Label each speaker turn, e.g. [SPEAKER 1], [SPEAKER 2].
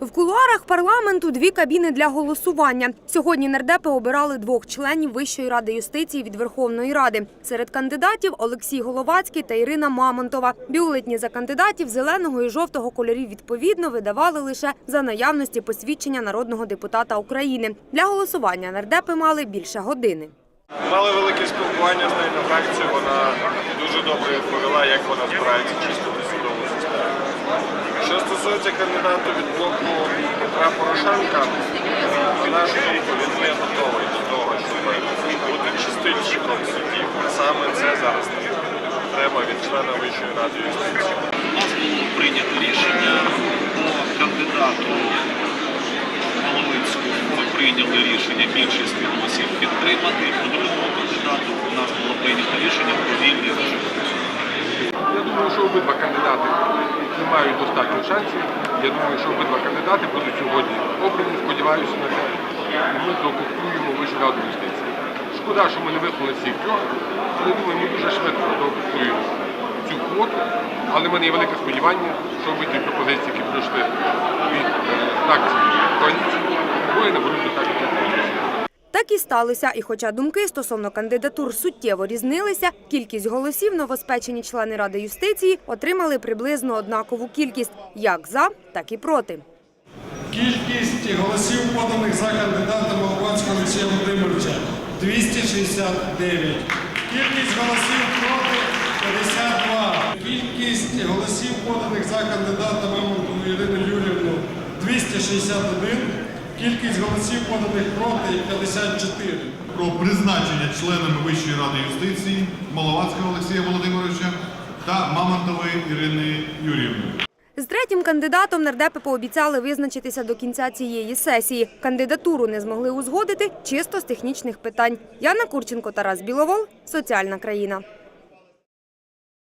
[SPEAKER 1] В кулуарах парламенту дві кабіни для голосування. Сьогодні нардепи обирали двох членів Вищої ради юстиції від Верховної Ради. Серед кандидатів Олексій Головацький та Ірина Мамонтова. Бюлетні за кандидатів зеленого і жовтого кольорів відповідно видавали лише за наявності посвідчення народного депутата України. Для голосування нардепи мали більше години.
[SPEAKER 2] Мали велике спілкування з нею на фракції. Вона дуже добре відповіла, як вона збирається. Що стосується кандидату від блоку Петра Порошенка, на нашу він не готовий до того, щоб бути чистильщиком судів. Саме це зараз треба від члена Вищої ради юстиції.
[SPEAKER 3] У нас було прийнято рішення по кандидату Маловицькому. Ми прийняли рішення більшість голосів підтримати. По другому кандидату у нас було прийнято рішення про вільний режим.
[SPEAKER 4] Я думаю, що обидва кандидати мають достатньо шансів. Я думаю, що обидва кандидати будуть сьогодні обрані. Сподіваюся на. І ми докуптуємо Вищу раду юстиції. Шкода, що ми не виконали всіх трьох, але думаю, ми дуже швидко докуптуємо цю квоту. Але в мене є велике сподівання, що обидві пропозиції, які пройшли від е, фракції коаліції, достатньо голосів.
[SPEAKER 1] Так і сталося. І хоча думки стосовно кандидатур суттєво різнилися, кількість голосів новоспечені члени Ради юстиції отримали приблизно однакову кількість як за, так і проти.
[SPEAKER 5] Кількість голосів поданих за кандидата Маловацького Олексія Володимировича 269. Кількість голосів проти 52. Кількість голосів поданих за кандидата Мамонтову Ірину Юрівну 261. Кількість голосів поданих проти 54.
[SPEAKER 6] про призначення членами Вищої ради юстиції Маловацького Олексія Володимировича та Мамонтової Ірини Юріївни.
[SPEAKER 1] З третім кандидатом нардепи пообіцяли визначитися до кінця цієї сесії. Кандидатуру не змогли узгодити чисто з технічних питань. Яна Курченко, Тарас Біловол. Соціальна країна.